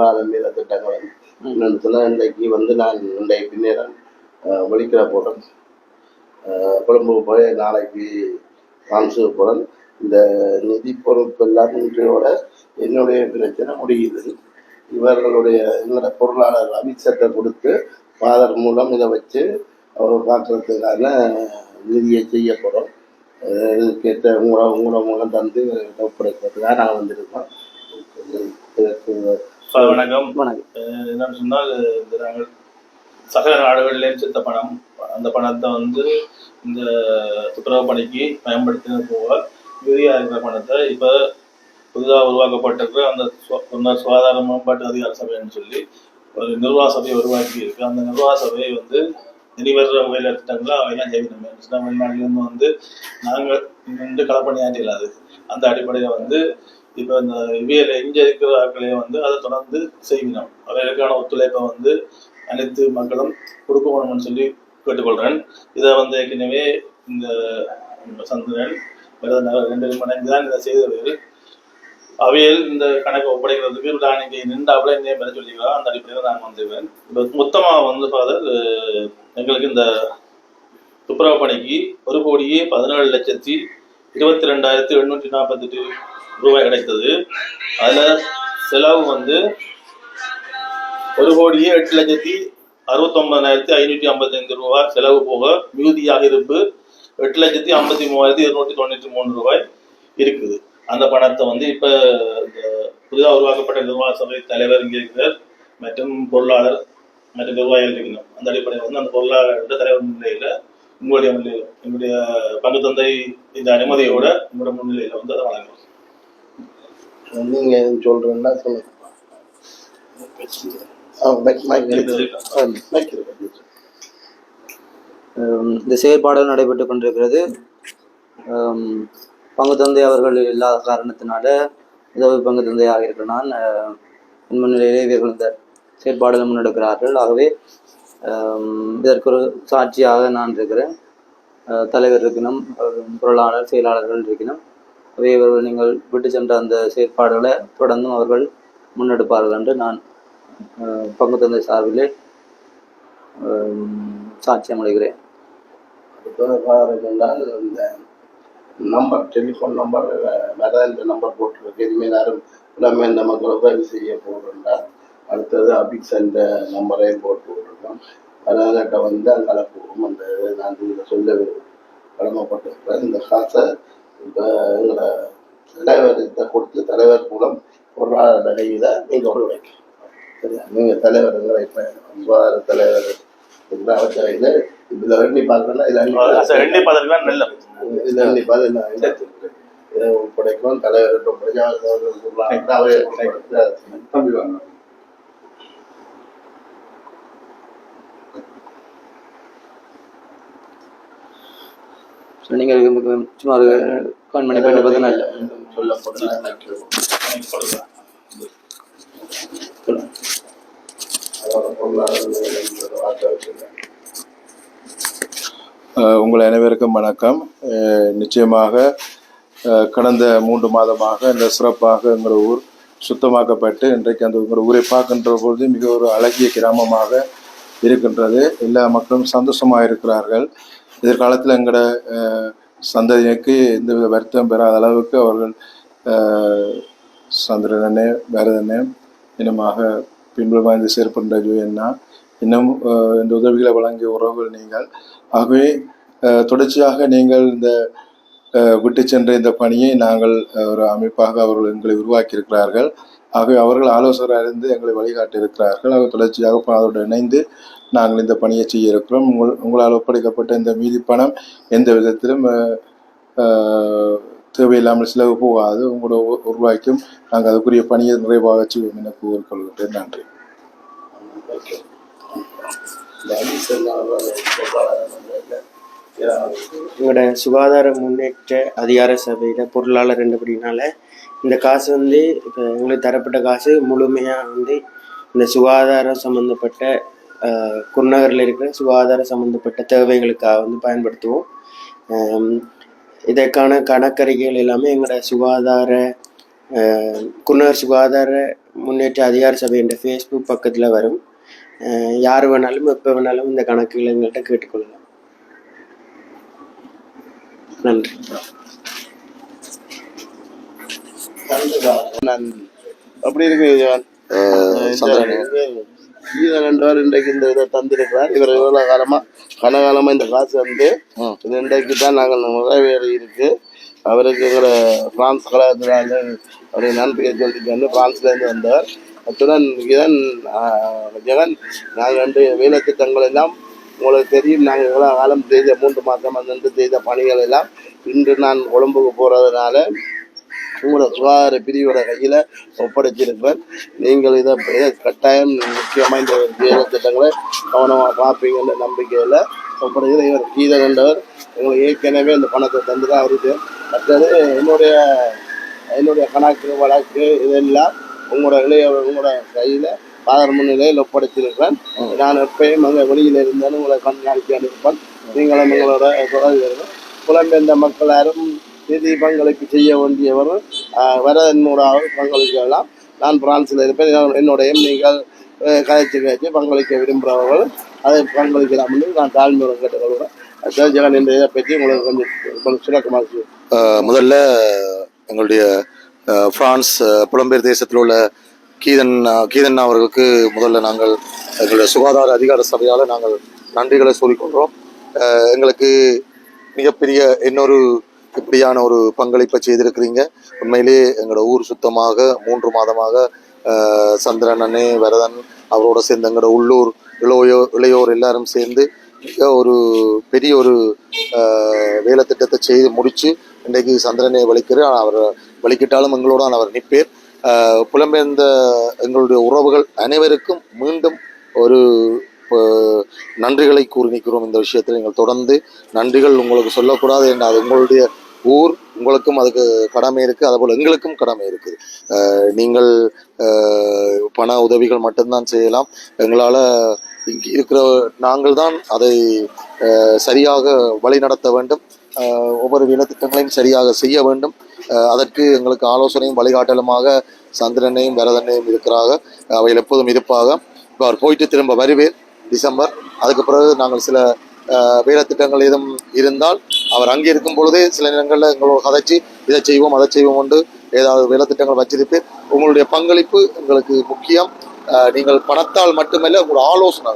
நடைமுறை மீத திட்டங்களும் என்னன்னு சொன்னால் இன்றைக்கு வந்து நான் இன்றைக்கு பின்னேரம் வெளிக்கிற போகிறேன் கொழும்பு போய் நாளைக்கு காமிச்சு போகிறேன் இந்த நிதி பொறுப்பு எல்லாத்தையோட என்னுடைய பிரச்சனை முடியுது. இவர்களுடைய எங்களோட பொருளாளர் அமித்ஷத்தை கொடுத்து ஃபாதர் மூலம் இதை வச்சு அவர் பார்க்குறதுக்கான நிதியை செய்ய போகிறோம் இதுக்கேற்ற உங்களோட உங்களோட மூலம் தந்து ஒப்படைக்கிறதுக்காக நான் வந்திருக்கோம். இதற்கு சார் வணக்கம். என்னன்னு சொன்னால் இந்த நாங்கள் சகல நாடுகளிலேயும் சேர்த்த பணம். அந்த பணத்தை வந்து இந்த துப்புரவு பணிக்கு பயன்படுத்தின போக மீதியாக இருக்கிற பணத்தை இப்போ புதிதாக உருவாக்கப்பட்டிருக்கிற அந்த சுகாதார மேம்பாட்டு அதிகார சபைன்னு சொல்லி ஒரு நிர்வாக சபையை உருவாக்கி இருக்கு. அந்த நிர்வாக சபையை வந்து இனி வர்ற வேலை திட்டங்களை அவையெல்லாம் செய்யணும் சின்ன வெளிநாட்டிலேருந்து வந்து நாங்கள் நின்று ஆண்டியலாது அந்த அடிப்படையில் வந்து இப்போ இந்த இவியல் இங்கே இருக்கிற ஆட்களே வந்து அதை தொடர்ந்து செய்யணும் அவைகளுக்கான ஒத்துழைப்பை வந்து அனைத்து மக்களும் கொடுக்கணும்னு சொல்லி கேட்டுக்கொள்கிறேன் இதை வந்து ஏற்கனவே இந்த சந்திரன் விரதநகர் ரெண்டு மணிக்கு தான் இதை செய்தவர்கள். அவையில் இந்த கணக்கை ஒப்படைக்கிறதுக்கு நான் இங்கே நின்றாப்புல இன்னும் பெற சொல்லிக்கிறோம் அந்த அடிப்படையில் நான் வந்துடுவேன் இப்போ மொத்தமாக வந்து ஃபாதர் எங்களுக்கு இந்த துப்புரவு பணிக்கு ஒரு கோடியே பதினேழு லட்சத்தி இருபத்தி ரெண்டாயிரத்தி எண்ணூற்றி நாற்பத்தெட்டு ரூபாய் கிடைத்தது. அதில் செலவு வந்து ஒரு கோடியே எட்டு லட்சத்தி அறுபத்தொன்பதாயிரத்தி ஐநூற்றி ஐம்பத்தைந்து ரூபாய் செலவு போக மிகுதியாக இருப்பு எட்டு லட்சத்தி ஐம்பத்தி மூவாயிரத்தி இருநூற்றி தொண்ணூற்றி மூணு ரூபாய் இருக்குது. அந்த பணத்தை வந்து இப்போ இந்த புதிதாக உருவாக்கப்பட்ட நிர்வாக சபை தலைவர் இங்கே இருக்கிறார். மற்றும் பொருளாளர் மற்றும் நிர்வாகிகள் இருக்கணும் அந்த அடிப்படையில் வந்து அந்த பொருளாளர் தலைவர் முன்னிலையில் உங்களுடைய முன்னிலையில் எங்களுடைய பங்கு தந்தை இந்த அனுமதியோட உங்களோட முன்னிலையில் வந்து அதை வழங்குவோம். நீங்க சொல்றேன்னா சொல்லுங்க. இந்த செயற்பாடுகள் நடைபெற்று கொண்டிருக்கிறது. ஹம், பங்கு தந்தை அவர்கள் இல்லாத காரணத்தினால உதவி பங்கு தந்தையாக இருக்கிற நான் முன்னிலையிலே இவர்கள் இந்த செயற்பாடுகள் முன்னெடுக்கிறார்கள். ஆகவே இதற்கு ஒரு சாட்சியாக நான் இருக்கிறேன். தலைவர் இருக்கணும் பொருளாளர் செயலாளர்கள் இருக்கணும் அவை இவர்கள் நீங்கள் விட்டு சென்ற அந்த செயற்பாடுகளை தொடர்ந்தும் அவர்கள் முன்னெடுப்பார்கள் என்று நான் பங்கு தந்தை சார்பிலே சாட்சியம் அளிக்கிறேன் இந்த நம்பர் டெலிஃபோன் நம்பர் வேற இந்த நம்பர் போட்டிருக்கு இனிமேல் யாரும் எல்லாமே இந்த மக்கள் உதவி செய்ய போகிறோம்னா அடுத்தது அபிக்ஸ் என்ற நம்பரையும் போட்டு விட்டுருக்கோம் அதனால வந்து அங்கே போகும் அந்த இதை நான் இதில் சொல்ல கடமைப்பட்டிருக்கிறேன். இந்த காசை இப்போ கொடுத்து தலைவர் மூலம் பொருளாதார கையில் நீங்கள் ஒரு வைக்கணும் சரியா? நீங்கள் தலைவருங்கிற இப்போ சுகாதார தலைவர் இதில் எண்ணி பார்க்கணும்னா இதில் நல்ல இதில் எண்ணி பார்த்து. இதை ஒப்படைக்கும் தலைவர்கிட்ட ஒப்படைக்கும் அவை தம்பி வாங்க. ஸோ நீங்கள் சும்மா ஒரு கான் பண்ணி போயிட்டு பார்த்தா நல்ல. உங்கள் அனைவருக்கும் வணக்கம். நிச்சயமாக கடந்த மூன்று மாதமாக இந்த சிறப்பாக எங்கள் ஊர் சுத்தமாக்கப்பட்டு இன்றைக்கு அந்த உங்கள் ஊரை பார்க்கின்ற பொழுது மிக ஒரு அழகிய கிராமமாக இருக்கின்றது. எல்லா மக்களும் சந்தோஷமாக இருக்கிறார்கள் எதிர்காலத்தில் எங்களோட சந்ததியினருக்கு எந்தவித வருத்தம் பெறாத அளவுக்கு அவர்கள் சந்திரனே பரதனே இனமாக பின்புலமாக செயற்படுகின்ற என்ன இன்னும் இந்த உதவிகளை வழங்கிய உறவுகள் நீங்கள். ஆகவே தொடர்ச்சியாக நீங்கள் இந்த விட்டு சென்ற இந்த பணியை நாங்கள் ஒரு அமைப்பாக அவர்கள் எங்களை உருவாக்கி இருக்கிறார்கள் ஆகவே அவர்கள் ஆலோசகராக இருந்து எங்களை வழிகாட்டி இருக்கிறார்கள் அவர் தொடர்ச்சியாக அதோடு இணைந்து நாங்கள் இந்த பணியை செய்ய இருக்கிறோம். உங்கள் உங்களால் ஒப்படைக்கப்பட்ட இந்த மீதி பணம் எந்த விதத்திலும் தேவையில்லாமல் செலவு போகாது. உங்களோட உ- நாங்கள் அதுக்குரிய பணியை நிறைவாக செய்வோம் என கூறிக்கொள்கின்றேன் நன்றி. எங்களோட சுகாதார முன்னேற்ற அதிகார சபையில் பொருளாளர் என்றபடினால இந்த காசு வந்து இப்போ எங்களுக்கு தரப்பட்ட காசு முழுமையாக வந்து இந்த சுகாதாரம் சம்மந்தப்பட்ட குருநகரில் இருக்கிற சுகாதார சம்மந்தப்பட்ட தேவைகளுக்காக வந்து பயன்படுத்துவோம். இதற்கான கணக்கறிக்கைகள் எல்லாமே எங்களோட சுகாதார குன்னூர் சுகாதார முன்னேற்ற அதிகார சபை என்ற ஃபேஸ்புக் பக்கத்தில் வரும். யார் வேணாலும் எப்போ வேணாலும் இந்த கணக்குகளை எங்கள்கிட்ட கேட்டுக்கொள்ளலாம். நன்றி. நான் அப்படி இருக்கு கீழே ரெண்டவர் இன்றைக்கு இந்த இதை தந்திருக்கிறார். இவர் இவ்வளவு காலமா கனகாலமா இந்த காசு வந்து இது இன்றைக்கு தான் நாங்கள் நிறைவேறி இருக்கு. அவருக்கு எங்களோட பிரான்ஸ் கலாச்சார அவரை நன்றியை சொல்லிட்டு பிரான்ஸ்ல இருந்து வந்தவர். அத்துடன் இதன் ஜெகன் நாங்கள் ரெண்டு வேலை திட்டங்கள் எல்லாம் உங்களுக்கு தெரியும். நாங்கள் இவ்வளவு காலம் செய்த மூன்று மாதம் வந்து செய்த பணிகள் எல்லாம் இன்று நான் கொழும்புக்கு போறதுனால உங்களோட சுகாதார பிரிவோட கையில் ஒப்படைச்சிருப்பேன். நீங்கள் இதை கட்டாயம் முக்கியமாக இந்த வேலை திட்டங்களை கவனமாக பார்ப்பீங்கன்ற நம்பிக்கையில் ஒப்படைக்கிற இவர் கீதன் என்றவர் எங்களுக்கு ஏற்கனவே இந்த பணத்தை தந்து தான் வருது மற்றது என்னுடைய என்னுடைய கணக்கு வழக்கு இதெல்லாம் உங்களோட இளைய உங்களோட கையில் பாதர் முன்னிலையில் ஒப்படைச்சிருக்கிறேன் நான் எப்பயும் அங்கே வெளியில் இருந்தாலும் உங்களை கண்காணிக்க இருப்பேன் நீங்களும் எங்களோட தொடர்பு புலம்பெயர்ந்த மக்கள் யாரும் நிதி பங்களிப்பு செய்ய வேண்டியவர் வர என்னோட பங்களிக்கலாம். நான் பிரான்ஸில் இருப்பேன். என்னோட- என்னுடைய நீங்கள் கதைச்சு கதைச்சு பங்களிக்க விரும்புகிறவர்கள் அதை பங்களிக்கலாம் என்று நான் தாழ்மையுடன் கேட்டுக்கொள்கிறேன். ஜெகன் என்ற இதை பற்றி உங்களுக்கு கொஞ்சம் கொஞ்சம் சுரக்கமாக முதல்ல எங்களுடைய ஃப்ரான்ஸ் பிரான்ஸ் புலம்பெயர் தேசத்தில் உள்ள கீதன் கீதன் அவர்களுக்கு முதல்ல நாங்கள் எங்களுடைய சுகாதார அதிகார சபையால் நாங்கள் நன்றிகளை சொல்லிக்கொள்கிறோம் எங்களுக்கு மிகப்பெரிய இன்னொரு இப்படியான ஒரு பங்களிப்பை செய்திருக்கிறீங்க. உண்மையிலே எங்களோட ஊர் சுத்தமாக மூன்று மாதமாக சந்திரன் அண்ணே வரதன் அவரோட சேர்ந்து எங்களோட உள்ளூர் இளையோர் இளையோர் எல்லாரும் சேர்ந்து மிக ஒரு பெரிய ஒரு வேலை திட்டத்தை செய்து முடித்து இன்றைக்கு சந்திரனை வலிக்கிறார். அவர் வலிக்கிட்டாலும் எங்களோட அவர் நிற்பேர். புலம்பெயர்ந்த எங்களுடைய உறவுகள் அனைவருக்கும் மீண்டும் ஒரு நன்றிகளை கூறி நிற்கிறோம் இந்த விஷயத்தில். நீங்கள் தொடர்ந்து நன்றிகள் உங்களுக்கு சொல்லக்கூடாது என்று அது உங்களுடைய ஊர் உங்களுக்கும் அதுக்கு கடமை இருக்குது அதுபோல் எங்களுக்கும் கடமை இருக்குது நீங்கள் பண உதவிகள் மட்டும்தான் செய்யலாம். எங்களால் இங்கே இருக்கிற நாங்கள் தான் அதை சரியாக வழிநடத்த வேண்டும். ஒவ்வொரு இனத்திட்டங்களையும் சரியாக செய்ய வேண்டும். அதற்கு எங்களுக்கு ஆலோசனையும் வழிகாட்டலுமாக சந்திரனையும் வரதனையும் இருக்கிறாங்க. அவைகள் எப்போதும் இருப்பாக இப்போ அவர் போயிட்டு திரும்ப வருவேன் டிசம்பர். அதுக்கு பிறகு நாங்கள் சில அஹ், வேலைத்திட்டங்கள் எதுவும் இருந்தால் அவர் அங்கே இருக்கும் பொழுதே சில நேரங்களில் எங்களோட கதைச்சு இதை செய்வோம் அதை செய்வோம் கொண்டு ஏதாவது வேலைத்திட்டங்கள் வச்சிருப்பேன். உங்களுடைய பங்களிப்பு எங்களுக்கு முக்கியம். நீங்கள் பணத்தால் மட்டுமல்ல உங்களோட ஆலோசனை.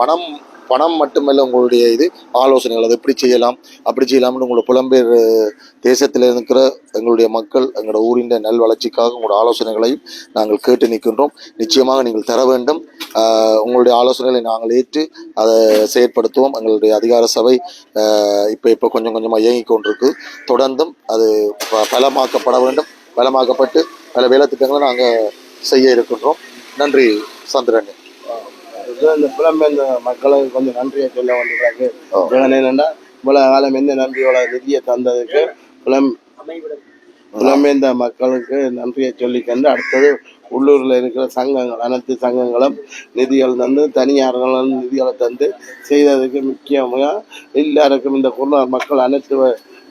பணம் பணம் மட்டுமல்ல உங்களுடைய இது ஆலோசனைகள் அதை எப்படி செய்யலாம் அப்படி செய்யலாம்னு உங்களோட புலம்பெயர் தேசத்தில் இருக்கிற எங்களுடைய மக்கள் எங்களோட ஊரின் நல் வளர்ச்சிக்காக உங்களோட ஆலோசனைகளையும் நாங்கள் கேட்டு நிற்கின்றோம். நிச்சயமாக நீங்கள் தர வேண்டும். உங்களுடைய ஆலோசனைகளை நாங்கள் ஏற்று அதை செயற்படுத்துவோம். எங்களுடைய அதிகார சபை இப்போ இப்போ கொஞ்சம் கொஞ்சமாக இயங்கிக் கொண்டிருக்கு. தொடர்ந்தும் அது ப- பலமாக்கப்பட வேண்டும். பலமாக்கப்பட்டு பல வேலை திட்டங்களை நாங்கள் செய்ய இருக்கின்றோம். நன்றி சந்திரன். இந்த புலம்பெயர்ந்த மக்களுக்கு கொஞ்சம் நன்றியை சொல்ல வேண்டியதாக ஜெகன் என்னன்னா இவ்வளவு காலம் என்ன நன்றியோட நிதியை தந்ததுக்கு புலம் புலம்பெயர்ந்த மக்களுக்கு நன்றியை சொல்லிக்கொண்டு அடுத்தது உள்ளூரில் இருக்கிற சங்கங்கள் அனைத்து சங்கங்களும் நிதிகள் தந்து தனியார்களும் நிதிகளை தந்து செய்ததுக்கு முக்கியமாக எல்லாருக்கும் இந்த குர்நார் மக்கள் அனைத்து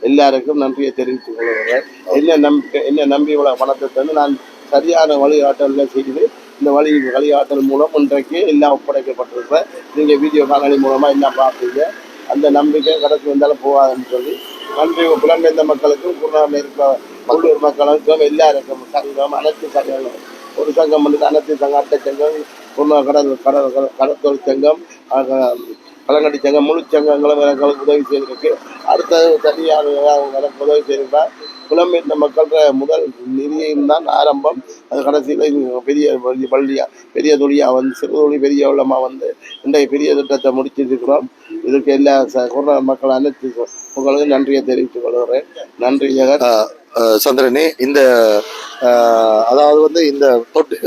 எல்லாருக்கும் நன்றியை தெரிவித்துக் கொள்கிறேன். என்ன நம்பிக்கை என்ன நம்பி இவ்வளவு பணத்தை தந்து நான் சரியான வழிகாட்டலில் செய்து இந்த வழி வழிகாட்டல் மூலம் இன்றைக்கு எல்லாம் ஒப்படைக்கப்பட்டிருக்கிறேன் நீங்கள் வீடியோ காணொலி மூலமாக எல்லாம் பார்ப்பீங்க. அந்த நம்பிக்கை கடத்தி வந்தாலும் போகாதுன்னு சொல்லி நன்றி. புலம்பெயர்ந்த மக்களுக்கும் குருநாமில் இருக்க உள்ளூர் மக்களுக்கும் எல்லாருக்கும் சங்கம் அனைத்து சங்கங்களும். ஒரு சங்கம் வந்து அனைத்து சங்கம் அட்டை சங்கம் குருநா கடல் கடல் கடற்தொழில் சங்கம் ஆக, கலங்கடி சங்கம் முழு சங்கங்களும் எனக்கு உதவி செய்திருக்கு. அடுத்தது தனியார் எனக்கு உதவி செய்திருப்பேன் புலம்பெயர்ந்த மக்கள முதல் நிதியம் தான் ஆரம்பம். அது கடைசியில் பெரிய வழி- பெரிய தொழியாக வந்து சிறு தொழில் பெரிய உள்ளமாக வந்து இன்றைய பெரிய திட்டத்தை முடிச்சிருக்கிறோம். இதுக்கு எல்லா ச- கொரோனா மக்கள் அனைத்து உங்களுக்கு நன்றியை தெரிவித்துக் கொள்கிறேன். நன்றி சந்திரனே இந்த அதாவது வந்து இந்த தொட்டி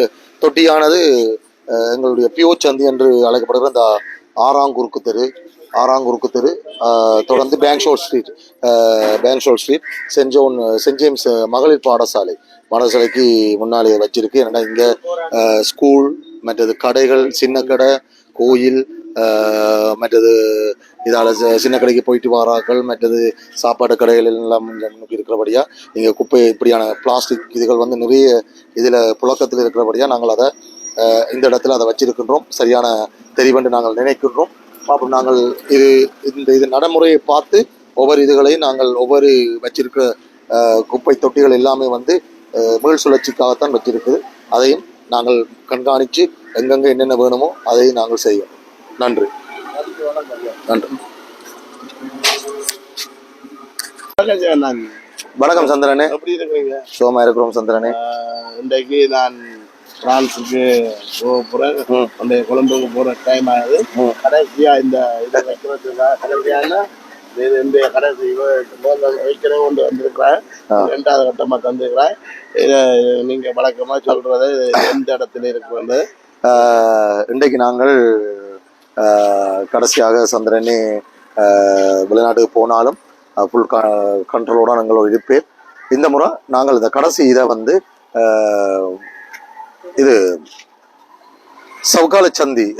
தொட்டியானது எங்களுடைய பியோ சந்தி என்று அழைக்கப்படுகிற இந்த ஆறாங்குறுக்கு தெரு ஆறாங்குறுக்கு தெரு தொடர்ந்து Bankshall street Bankshall street saint John saint James மகளிர் பாடசாலை. பாடசாலைக்கு முன்னாலே வச்சிருக்கு. ஏன்னா இங்கே ஸ்கூல் மற்றது கடைகள் சின்ன கடை கோயில் மற்றது இதால் சின்ன கடைக்கு போயிட்டு வராக்கள் மற்றது சாப்பாடு கடைகள் எல்லாம் கொஞ்சம் முன்னுக்கு இங்கே குப்பை இப்படியான பிளாஸ்டிக் இதுகள் வந்து நிறைய இதில் புழக்கத்தில் இருக்கிறபடியாக நாங்கள் அதை இந்த இடத்துல அதை வச்சிருக்கின்றோம். சரியான தெரிவென்று நாங்கள் நினைக்கின்றோம். அப்போ நாங்கள் இது இந்த இது நடைமுறையை பார்த்து ஒவ்வொரு இதுகளையும் நாங்கள் ஒவ்வொரு வச்சிருக்கிற குப்பை தொட்டிகள் எல்லாமே வந்து மீள் சுழற்சிக்காகத்தான் வச்சிருக்குது. அதையும் நாங்கள் கண்காணித்து எங்கெங்கே என்னென்ன வேணுமோ அதையும் நாங்கள் செய்வோம். நன்றி. நன்றி. வணக்கம் சந்திரனே. எப்படி இருக்கிறீங்க? சுகமா இருக்கிறோம் சந்திரனே. இன்றைக்கு நான் பிரான்ஸுக்கு போக. அந்த கொழும்புக்கு போற டைம் ஆகுது ம். கடைசியா இந்த இதை வைக்கிறதுக்காக கடைசியான இது இந்த கடைசி வைக்கிறேன் கொண்டு வந்திருக்கிறேன். ரெண்டாவது கட்டமா தந்திருக்கிறேன் இதை நீங்க வழக்கமா சொல்றது எந்த இடத்துல இருக்கு ஆஹ் இன்றைக்கு நாங்கள் ஆஹ் கடைசியாக சந்திரனே ஆஹ் வெளிநாட்டுக்கு போனாலும் ஃபுல் கண்ட்ரோலோட நாங்கள் இருப்பேன் இந்த முறை நாங்கள் இந்த கடைசி இதை வந்து இது சவுக்கால சந்தி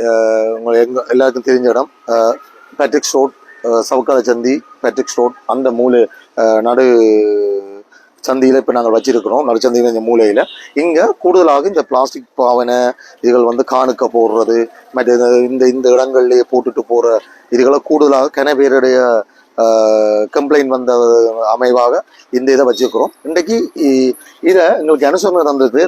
உங்களுக்கு எல்லாருக்கும் தெரிஞ்ச இடம். பேட்ரிக்ஸ் ரோட் சவுக்கால சந்தி பேட்ரிக்ஸ் ரோட் அந்த மூலை நடு சந்தியில் இப்போ நாங்கள் வச்சிருக்கிறோம். நடுச்சந்தையில் இந்த மூலையில். இங்கே கூடுதலாக இந்த பிளாஸ்டிக் பாவனை இதுகள் வந்து காணுக்க போடுறது மற்ற இந்த- இந்த இடங்கள்லேயே போட்டுட்டு போகிற இதுகளை கூடுதலாக கன பேருடைய கம்ப்ளைண்ட் வந்த அமைவாக இந்த இதை வச்சிருக்கிறோம். இன்றைக்கு இதை எங்களுக்கு அனுசரணை தந்தது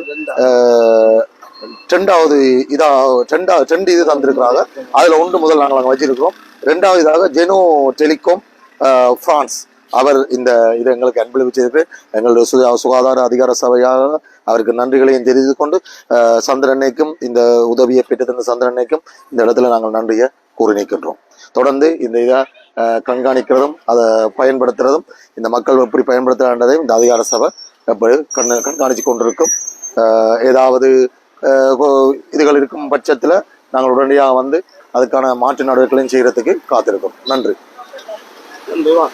ரெண்டாவது இதா ரெண்டா ரெண்டு இது தந்திருக்கிறாங்க. அதில் ஒன்று முதல் நாங்கள் அங்கே வச்சிருக்கிறோம். ரெண்டாவது இதாக ஜெனோ டெலிகாம் ஃப்ரான்ஸ். அவர் இந்த இதை எங்களுக்கு அன்பளிப்பிச்சிருக்கு எங்களுடைய சு சுகாதார அதிகார சபையாக அவருக்கு நன்றிகளையும் தெரிந்து கொண்டு சந்திரன்னைக்கும் சந்திரனைக்கும் இந்த உதவியை பெற்றுத்தந்த சந்திரனைக்கும் இந்த இடத்துல நாங்கள் நன்றியை கூறி நிற்கின்றோம் தொடர்ந்து இந்த இதை ஆஹ், கண்காணிக்கிறதும் அதை பயன்படுத்துறதும் இந்த மக்கள் எப்படி பயன்படுத்துகிறான்றதையும் இந்த அதிகார சபை எப்படி கண் கண்காணித்து கொண்டிருக்கும். ஆஹ், ஏதாவது இதுகள் இருக்கும் பட்சத்தில் நாங்கள் உடனடியாக வந்து அதுக்கான மாற்று நடவடிக்கைகளையும் செய்யறதுக்கு காத்திருக்கோம் நன்றி. நன்றிவா